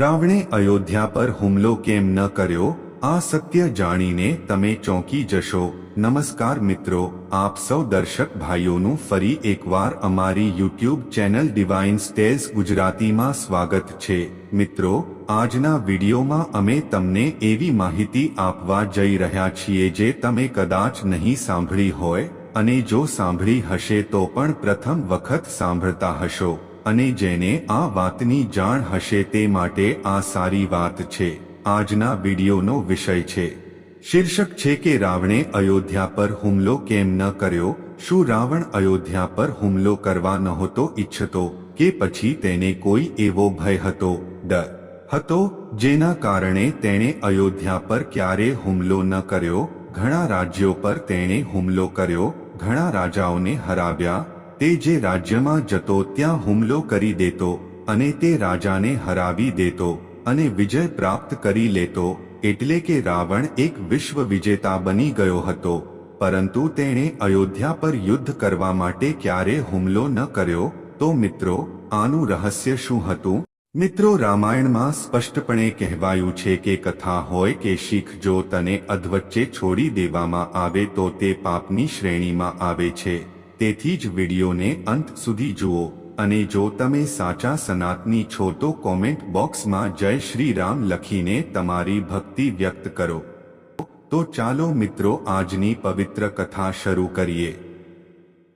રાવણે અયોધ્યા પર હુમલો કેમ ન કર્યો, આ સત્ય જાણીને તમે ચોંકી જશો. નમસ્કાર મિત્રો, આપ સૌ દર્શક ભાઈઓનું ફરી એકવાર અમારી યુટ્યુબ ચેનલ ડિવાઇન સ્ટેલ્સ ગુજરાતીમાં સ્વાગત છે. મિત્રો, આજના વિડીયોમાં અમે તમને એવી માહિતી આપવા જઈ રહ્યા છીએ જે તમે કદાચ નહીં સાંભળી હોય, અને જો સાંભળી હશે તો પણ પ્રથમ વખત સાંભળતા હશો. અને જેને આ વાતની જાણ હશે તે માટે આ સારી વાત છે. આજના વિડીયોનો વિષય છે. શીર્ષક છે કે રાવણે અયોધ્યા પર હુમલો કેમ ન કર્યો? શું રાવણ અયોધ્યા પર હુમલો કરવા નહોતો ઈચ્છતો કે પછી તેને કોઈ એવો ભય હતો? ડર હતો, જેના કારણે તેણે અયોધ્યા પર ક્યારે હુમલો ન કર્યો? ઘણા રાજ્યો પર તેણે હુમલો કર્યો. ઘણા રાજાઓને હરાવ્યા. તે જે રાજ્યમાં જતો ત્યાં હુમલો કરી દેતો અને તે રાજાને હરાવી દેતો અને વિજય પ્રાપ્ત કરી લેતો એટલે કે રાવણ એક વિશ્વ વિજેતા બની ગયો હતો. પરંતુ તેણે અયોધ્યા પર યુદ્ધ કરવા માટે ક્યારે હુમલો ન કર્યો? તો મિત્રો, આનું રહસ્ય શું હતું? મિત્રો, રામાયણમાં સ્પષ્ટપણે કહેવાયું છે કે કથા હોય કે શીખ જો તને અધવચ્ચે છોડી દેવામાં આવે તો તે પાપની શ્રેણીમાં આવે છે. તેથી જ વિડીયોને અંત સુધી જુઓ અને જો તમે સાચા સનાતની છો તો કોમેન્ટ બોક્સમાં જય શ્રી રામ લખીને તમારી ભક્તિ વ્યક્ત કરો. તો ચાલો મિત્રો આજની પવિત્ર કથા શરૂ કરીએ.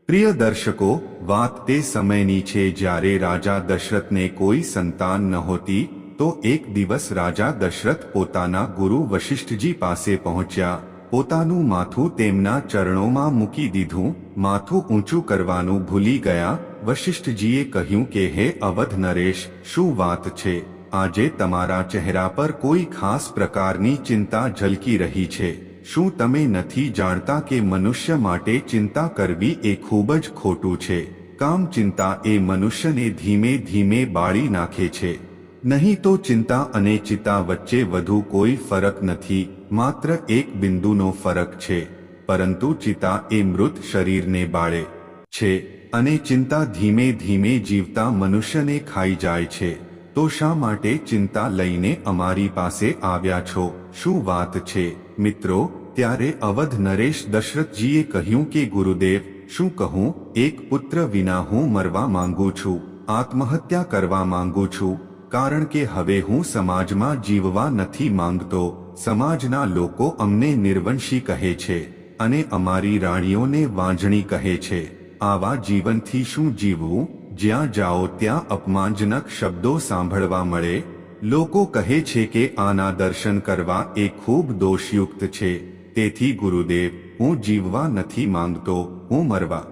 પ્રિય દર્શકો, વાત તે સમયની છે જ્યારે રાજા દશરથને કોઈ સંતાન નહોતી, તો એક દિવસ રાજા દશરથ પોતાના ગુરુ વશિષ્ઠજી પાસે પહોંચ્યા. પોતાનું માથું તેમના ચરણોમાં મૂકી દીધું, માથું ઊંચું કરવાનું ભૂલી ગયા, વશિષ્ઠજીએ કહ્યું કે, હે અવધ નરેશ, શું વાત છે? આજે તમારા ચહેરા પર કોઈ ખાસ પ્રકારની ચિંતા ઝલકી રહી છે. શું તમે નથી જાણતા કે મનુષ્ય માટે ચિંતા કરવી એ ખૂબ જ ખોટું છે? કામ ચિંતા એ મનુષ્યને ધીમે ધીમે બાળી નાખે છે. નહીં તો ચિંતા અને ચિતા વચ્ચે વધુ કોઈ ફરક નથી. માત્ર એક બિંદુનો ફરક છે, પરંતુ ચિતા એ મૃત શરીરને બાળે છે અને ચિંતા ધીમે ધીમે જીવતા મનુષ્યને ખાઈ જાય છે. તો શા માટે ચિંતા લઈને અમારી પાસે આવ્યા છો? શું વાત છે? મિત્રો, ત્યારે અવધ નરેશ દશરથજીએ કહ્યું કે, ગુરુદેવ, શું કહું? એક પુત્ર વિના હું મરવા માંગુ છું, આત્મહત્યા કરવા માંગુ છું, કારણ કે હવે હું સમાજમાં જીવવા નથી માંગતો. સમાજના લોકો અમને નિર્વંશી કહે છે અને અમારી રાણીઓને વાંજણી કહે છે. આવા જીવનથી શું જીવવું? જ્યાં જાઓ ત્યાં અપમાનજનક શબ્દો સાંભળવા મળે. લોકો કહે છે કે આના દર્શન કરવા એ ખૂબ દોષયુક્ત છે. તેથી ગુરુદેવ, હું જીવવા નથી માંગતો, હું મરવા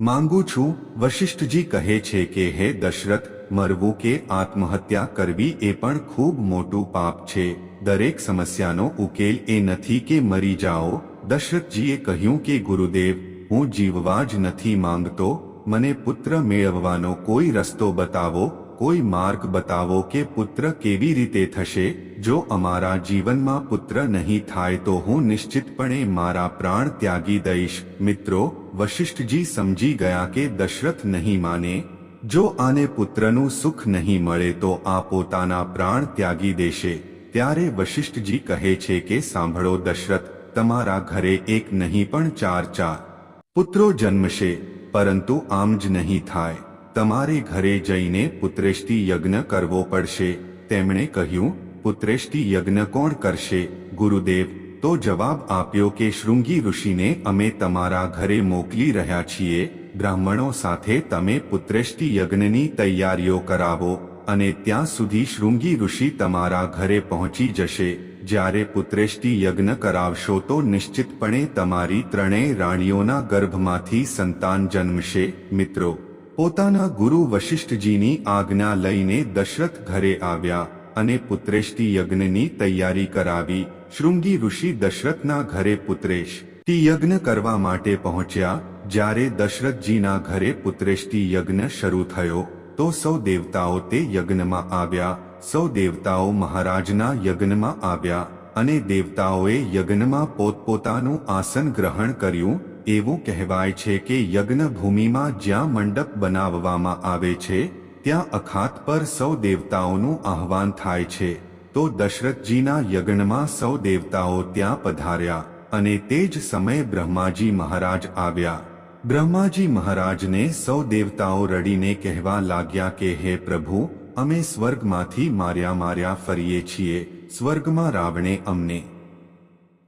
માંગુ છું. વશિષ્ઠજી કહે છે કે, હે દશરથ, મરવું કે આત્મહત્યા કરવી એ પણ ખૂબ મોટું પાપ છે. દરેક સમસ્યાનો ઉકેલ એ નથી કે મરી જાઓ. દશરથજીએ કહ્યું કે, ગુરુદેવ, હું જીવવા જ નથી માંગતો. મને પુત્ર મેળવવાનો કોઈ રસ્તો બતાવો, કોઈ માર્ગ બતાવો કે પુત્ર કેવી રીતે થશે? જો અમારા જીવનમાં પુત્ર નહીં થાય તો હું નિશ્ચિતપણે મારા પ્રાણ ત્યાગી દઈશ. મિત્રો, વશિષ્ઠજી સમજી ગયા કે દશરથ નહીં માને. જો આને પુત્રનું સુખ નહીં મળે તો આ પોતાના પ્રાણ ત્યાગી દેશે. ત્યારે વશિષ્ઠજી કહે છે કે સાંભળો દશરથ, તમારા ઘરે એક નહીં પણ ચાર ચાર પુત્રો જન્મશે, પરંતુ આમ જ નહીં થાય. તમારે ઘરે જઈને પુત્રેષ્ટિ યજ્ઞ કરવો પડશે. તેમણે કહ્યું, પુત્રેષ્ટિ યજ્ઞ કોણ કરશે? ગુરુદેવ, તો જવાબ આપ્યો કે શૃંગી ઋષિને અમે તમારા ઘરે મોકલી રહ્યા છીએ. બ્રાહ્મણો સાથે તમે પુત્રેષ્ટિ યજ્ઞની તૈયારીઓ કરાવો. અને ત્યાં સુધી શૃંગી ઋષિ તમારા ઘરે પહોંચી જશે. જ્યારે પુત્રેષ્ટિ યજ્ઞ કરાવશો તો નિશ્ચિતપણે તમારી ત્રણેય રાણીઓના ગર્ભમાંથી સંતાન જન્મશે. મિત્રો, પોતાના ગુરુ વશિષ્ઠજીની આજ્ઞા લઈને દશરથ ઘરે આવ્યા અને પુત્રેષ્ટિ યજ્ઞની તૈયારી કરાવી. શૃંગી ઋષિ દશરથના ઘરે પુત્રેશ ટી યજ્ઞ કરવા માટે પહોંચ્યા. જ્યારે દશરથજીના ઘરે પુત્રેષ્ટિ યજ્ઞ શરૂ થયો. તો સૌ દેવતાઓ તે યજ્ઞમાં આવ્યા, સૌ દેવતાઓ મહારાજના યજ્ઞમાં આવ્યા, અને દેવતાઓએ યજ્ઞમાં પોતપોતાનું આસન ગ્રહણ કર્યું, એવું કહેવાય છે કે યજ્ઞ ભૂમિમાં જ્યાં મંડપ બનાવવામાં આવે છે, ત્યાં અખાત પર સૌ દેવતાઓનું આહવાન થાય છે, તો દશરથજીના યજ્ઞમાં સૌ દેવતાઓ ત્યાં પધાર્યા, અને તે જ સમયે બ્રહ્માજી મહારાજ આવ્યા. બ્રહ્માજી મહારાજને સૌ દેવતાઓ રડીને કહેવા લાગ્યા કે, હે પ્રભુ, અમે સ્વર્ગમાંથી માર્યા માર્યા ફરીએ છીએ, સ્વર્ગમાં રાવણે અમને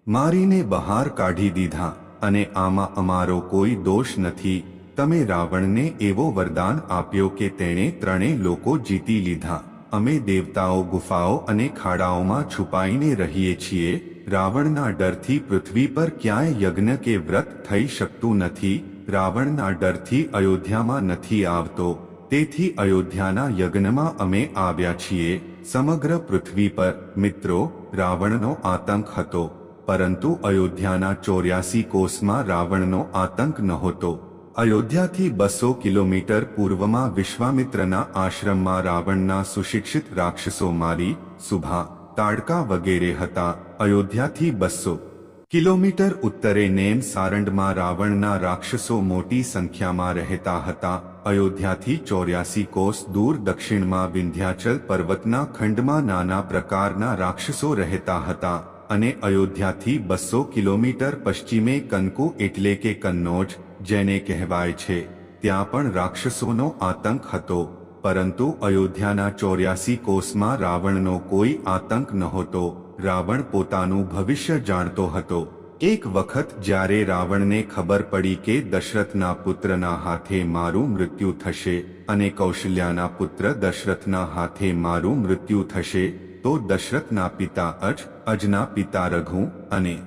મારીને બહાર કાઢી દીધા, અને આમાં અમારો કોઈ દોષ નથી. તમે રાવણને એવો વરદાન આપ્યો કે તેણે ત્રણેય લોકો જીતી લીધા. અમે દેવતાઓ ગુફાઓ અને ખાડાઓમાં છુપાઈને રહીએ છીએ. રાવણના ડરથી પૃથ્વી પર ક્યાંય યજ્ઞ કે વ્રત થઈ શકતું નથી. રાવણના ડરથી અયોધ્યામાં નથી આવતો. તેથી અયોધ્યાના યજ્ઞમાં અમે આવ્યા છીએ. સમગ્ર પૃથ્વી પર, મિત્રો, રાવણનો આતંક હતો. પરંતુ અયોધ્યાના ચોર્યાસી કોષમાં રાવણનો આતંક નહોતો. અયોધ્યાથી બસો કિલોમીટર પૂર્વમાં વિશ્વામિત્રના આશ્રમમાં રાવણના સુશિક્ષિત રાક્ષસો મારી, સુભા, તાડકા વગેરે હતા. અયોધ્યાથી બસો કિલોમીટર ઉત્તરે નેમ સારંડમાં રાવણના રાક્ષસો મોટી સંખ્યામાં રહેતા હતા. અયોધ્યાથી ચોર્યાસી કોસ દૂર દક્ષિણમાં વિંધ્યાચલ પર્વતના ખંડમાં નાના પ્રકારના રાક્ષસો રહેતા હતા અને અયોધ્યાથી બસો કિલોમીટર પશ્ચિમે કનકો એટલે કે કન્નોજ, જેને કહેવાય છે. ત્યાં પણ રાક્ષસોનો આતંક હતો. પરંતુ અયોધ્યાના ચોર્યાસી કોષમાં રાવણનો કોઈ આતંક નહોતો. રાવણ પોતાનું ભવિષ્ય જાણતો હતો. એક વખત જ્યારે રાવણને ખબર પડી કે દશરથના પુત્રના હાથે મારું મૃત્યુ થશે અને કૌશલ્યાના પુત્ર દશરથના હાથે મારું મૃત્યુ થશે, તો દશરથના પિતા અજ, અજના પિતા રઘુ અને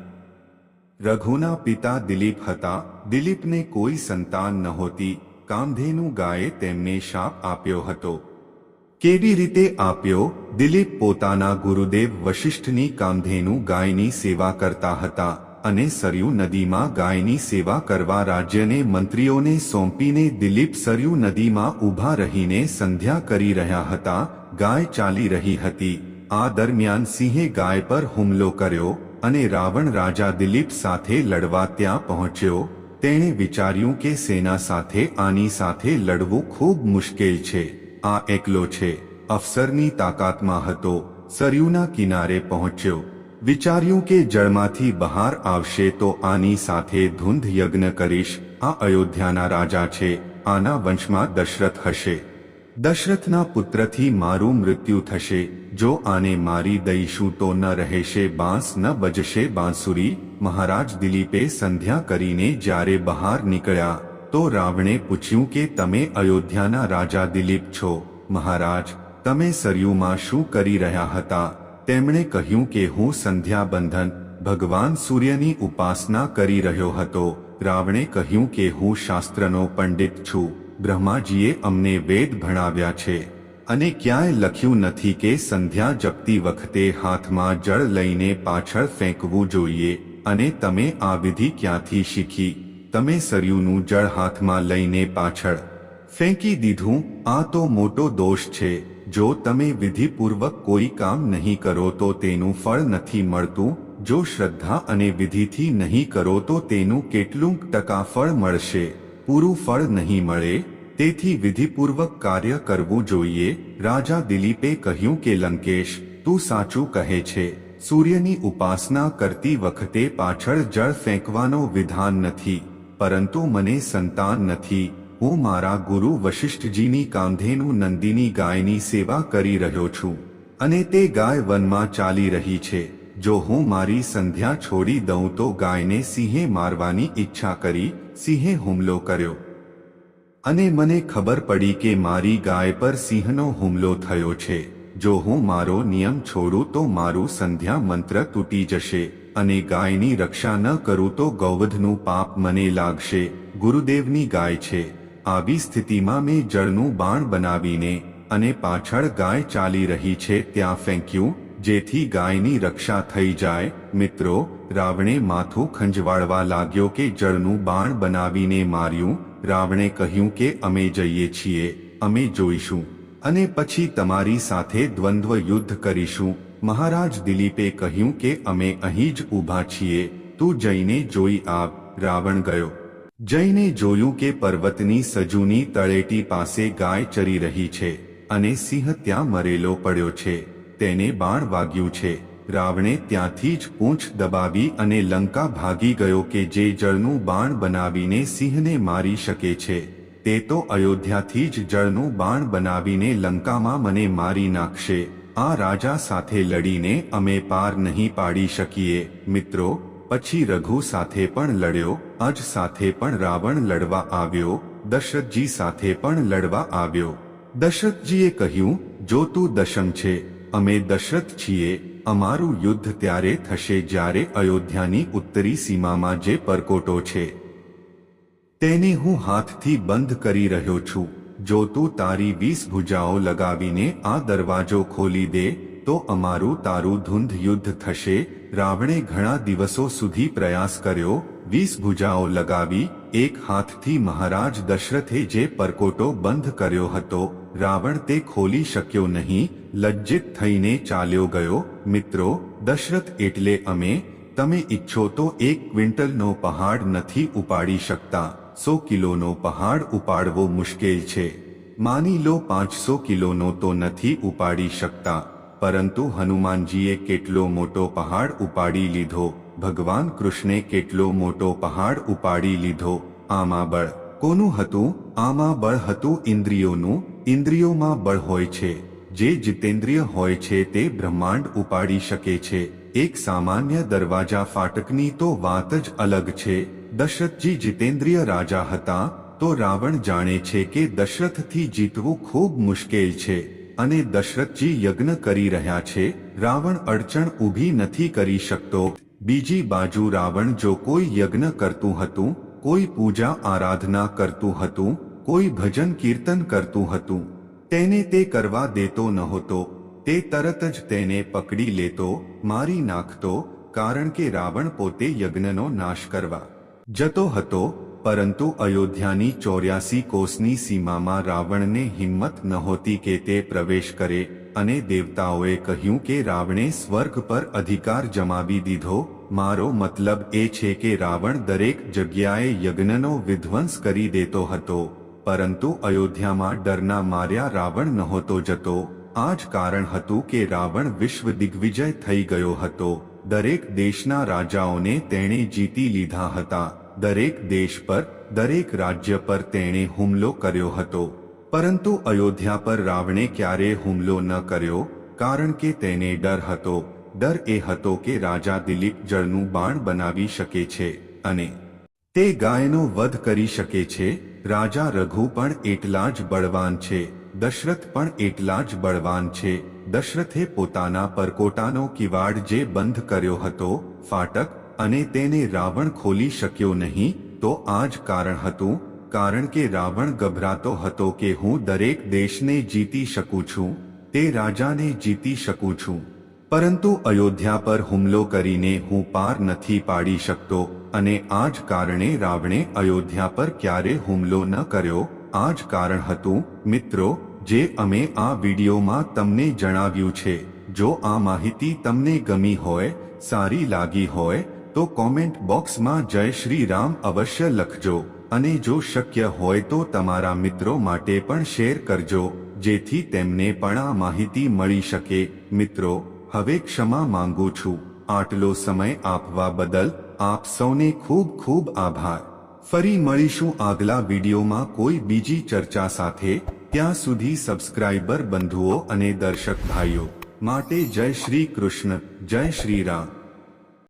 રઘુના પિતા દિલીપ હતા. દિલીપને કોઈ સંતાન નહોતી. કામધેનુ ગાયે તેમને શાપ આપ્યો હતો. કેવી રીતે આપ્યો? દિલીપ પોતાના ગુરુદેવ વશિષ્ઠની કામધેનુ ગાયની સેવા કરતા હતા અને સરયુ નદીમાં ગાયની સેવા કરવા રાજ્યને મંત્રીઓને સોંપીને દિલીપ સરયુ નદીમાં ઊભા રહીને સંધ્યા કરી રહ્યા હતા, ગાય ચાલી રહી હતી. આ દરમિયાન સિંહે ગાય પર હુમલો કર્યો અને રાવણ રાજા દિલીપ સાથે લડવા ત્યાં પહોંચ્યો. તેણે વિચાર્યું કે સેના સાથે આની સાથે લડવું ખૂબ મુશ્કેલ છે. આ એકલો છે. અફસરની તાકાતમાં હતો. સરયુના કિનારે પહોંચ્યો. વિચાર્યું કે જળમાંથી બહાર આવશે તો આની સાથે ધૂંધ યજ્ઞ કરીશ. આ અયોધ્યાના રાજા છે. આના વંશમાં દશરથ હશે. દશરથના પુત્રથી મારું મૃત્યુ થશે. જો આને મારી દઈશું તો ન રહેશે બાંસ, ન બજશે બાંસુરી. મહારાજ દિલીપે સંધ્યા કરીને જ્યારે બહાર નીકળ્યા તો રાવણે પૂછ્યું કે તમે અયોધ્યાના રાજા દિલીપ છો? મહારાજ, તમે સરયુમાં શું કરી રહ્યા હતા? તેમણે કહ્યું કે હું સંધ્યા બંધન ભગવાન સૂર્યની ઉપાસના કરી રહ્યો હતો. રાવણે કહ્યું કે હું શાસ્ત્રનો પંડિત છું. બ્રહ્માજીએ અમને વેદ ભણાવ્યા છે. અને ક્યાંય લખ્યું નથી કે સંધ્યા જપતી વખતે હાથમાં જળ લઈને પાછળ ફેંકવું જોઈએ. અને તમે આ વિધિ ક્યાંથી શીખી? તમે સરયુનું જળ હાથમાં લઈને પાછળ ફેંકી દીધું, આ તો મોટો દોષ છે. જો તમે વિધિપૂર્વક કોઈ કામ નહીં કરો તો તેનું ફળ નથી મળતું, જો શ્રદ્ધા અને વિધિથી નહીં કરો તો તેનું કેટલું ટકા ફળ મળશે. પૂરું ફળ નહીં મળે? તેથી વિધિપૂર્વક કાર્ય કરવું જોઈએ. રાજા દિલીપે કહ્યું કે, લંકેશ, તું સાચું કહે છે. સૂર્યની ઉપાસના કરતી વખતે પાછળ જળ ફેંકવાનો વિધાન નથી. પરંતુ મને સંતાન નથી. હું મારા ગુરુ વશિષ્ઠજીની કાંધેનું નંદીની ગાયની સેવા કરી રહ્યો છું. અને તે ગાય વનમાં ચાલી રહી છે. જો હું મારી સંધ્યા છોડી દઉં તો ગાયને સિંહે મારવાની ઈચ્છા કરી, સિંહે હુમલો કર્યો. અને મને ખબર પડી કે મારી ગાય પર સિંહનો હુમલો થયો છે. જો હું મારો નિયમ છોડું તો મારું સંધ્યા મંત્ર તૂટી જશે. અને ગાયની રક્ષા ન કરું તો ગૌવધનું પાપ મને લાગશે. ગુરુદેવની ગાય છે. આવી સ્થિતિમાં મેં જળનું બાણ બનાવીને અને પાછળ ગાય ચાલી રહી છે ત્યાં ફેંક્યું જેથી ગાયની રક્ષા થઈ જાય. મિત્રો, રાવણે માથું ખંજવાળવા લાગ્યો કે જળનું બાણ બનાવીને માર્યું. રાવણે કહ્યું કે અમે જઈએ છીએ, અમે જોઈશું. અને પછી તમારી સાથે દ્વંદ્વ યુદ્ધ કરીશું. મહારાજ દિલીપે કહ્યું કે અમે અહીં જ ઊભા છીએ. તું જઈને જોઈ આવ. રાવણ ગયો. જઈને જોયું કે પર્વતની સજુની તળેટી પાસે ગાય ચરી રહી છે અને સિંહ ત્યાં મરેલો પડ્યો છે. તેને બાણ વાગ્યું છે. રાવણે ત્યાંથી જ પૂંછ દબાવી અને લંકા ભાગી ગયો કે જે જળનું બાણ બનાવીને સિંહને મારી શકે છે. તે તો અયોધ્યાથી જ જળનું બાણ બનાવીને લંકામાં મને મારી નાખશે. આ રાજા સાથે લડીને અમે પાર નહીં પાડી શકીએ. મિત્રો, પછી રઘુ સાથે પણ લડ્યો, અજ સાથે પણ રાવણ લડવા આવ્યો, દશરથજી સાથે પણ લડવા આવ્યો. દશરથજીએ કહ્યું, જો તું દશમ છે, અમે દશરથ છીએ, અમારું યુદ્ધ ત્યારે થશે જ્યારે અયોધ્યાની ઉત્તરી સીમામાં જે પરકોટો છે. તેને હું હાથથી બંધ કરી રહ્યો છું. જો તું તારી વીસ ભુજાઓ લગાવીને આ દરવાજો ખોલી દે, તો અમારું તારું ધૂંધ યુદ્ધ થશે. રાવણે ઘણા દિવસો સુધી પ્રયાસ કર્યો, વીસ ભુજાઓ લગાવી, એક હાથથી મહારાજ દશરથે જે પરકોટો બંધ કર્યો હતો, રાવણ તે ખોલી શક્યો નહીં, લજ્જિત થઈને ચાલ્યો ગયો. મિત્રો, દશરથ એટલે અમે, તમે ઈચ્છો તો એક ક્વિન્ટલનો પહાડ નથી ઉપાડી શકતા. સો કિલોનો પહાડ ઉપાડવો મુશ્કેલ છે. માની લો પાંચસો કિલોનો તો નથી ઉપાડી શકતા, પરંતુ હનુમાનજીએ કેટલો મોટો પહાડ ઉપાડી લીધો, ભગવાન કૃષ્ણે કેટલો મોટો પહાડ ઉપાડી લીધો, આમાં બળ કોનું હતું? આમાં બળ હતું ઇન્દ્રિયોનું, ઇન્દ્રિયોમાં બળ હોય છે, જે જીતેન્દ્રિય હોય છે તે બ્રહ્માંડ ઉપાડી શકે છે. એક સામાન્ય દરવાજા ફાટકની તો વાત જ અલગ છે. દશરથજી જીતેન્દ્રિય રાજા હતા, તો રાવણ જાણે છે કે દશરથથી જીતવું ખૂબ મુશ્કેલ છે, અને દશરથજી યજ્ઞ કરી રહ્યા છે, રાવણ અડચણ ઊભી નથી કરી શકતો. બીજી બાજુ રાવણ જો કોઈ યજ્ઞ કરતું હતું, કોઈ પૂજા આરાધના કરતું હતું, કોઈ ભજન કીર્તન કરતું હતું, તેને તે કરવા દેતો નહોતો. તે તરત જ તેને પકડી લેતો, મારી નાખતો, કારણ કે રાવણ પોતે યજ્ઞનો નાશ કરવા જતો હતો, પરંતુ અયોધ્યાની ચોર્યાસી કોસની સીમામાં રાવણને હિંમત નહોતી કે તે પ્રવેશ કરે અને દેવતાઓએ કહ્યું કે રાવણે સ્વર્ગ પર અધિકાર જમાવી દીધો. મારો મતલબ એ છે કે રાવણ દરેક જગ્યાએ યજ્ઞનો વિધ્વંસ કરી દેતો હતો, પરંતુ અયોધ્યામાં ડરના માર્યા રાવણ નહોતો જતો. આ જ કારણ હતું કે રાવણ વિશ્વ દિગ્વિજય થઈ ગયો હતો. દરેક દેશના રાજાઓને તેણે જીતી લીધા હતા. દરેક દેશ પર, દરેક રાજ્ય પર તેણે હુમલો કર્યો હતો. પરંતુ અયોધ્યા પર રાવણે ક્યારે હુમલો ન કર્યો, કારણ કે તેને ડર હતો. ડર એ હતો કે રાજા દિલીપ જળનું બાણ બનાવી શકે છે અને તે ગાયનો વધ કરી શકે છે. રાજા રઘુ પણ એટલા જ બળવાન છે. દશરથ પણ એટલા જ બળવાન છે. દશરથે પોતાના પરકોટાનો કિવાડ જે બંધ કર્યો હતો, ફાટક અને તેને રાવણ ખોલી શક્યો નહીં, તો આ જ કારણ હતું, કારણ કે રાવણ ગભરાતો હતો કે હું દરેક દેશને જીતી શકું છું, તે રાજાને જીતી શકું છું. પરંતુ અયોધ્યા પર હુમલો કરીને હું પાર નથી પાડી શકતો, અને આ જ કારણે રાવણે અયોધ્યા પર ક્યારે હુમલો ન કર્યો, આ જ કારણ હતું, મિત્રો જે અમે આ વિડીયોમાં તમને જણાવ્યું છે. જો આ માહિતી તમને ગમી હોય, સારી લાગી હોય, તો કોમેન્ટ બોક્સમાં જય શ્રી રામ અવશ્ય લખજો. અને જો શક્ય હોય તો તમારા મિત્રો માટે પણ શેર કરજો, જેથી તેમને પણ આ માહિતી મળી શકે. મિત્રો, હવે ક્ષમા માંગુ છું. આટલો સમય આપવા બદલ આપ સૌને ખૂબ ખૂબ આભાર. ફરી મળીશું આગલા વિડીયોમાં કોઈ બીજી ચર્ચા સાથે. ત્યાં સુધી સબસ્ક્રાઇબર બંધુઓ અને દર્શક ભાઈઓ માટે જય શ્રી કૃષ્ણ જય શ્રી રામ.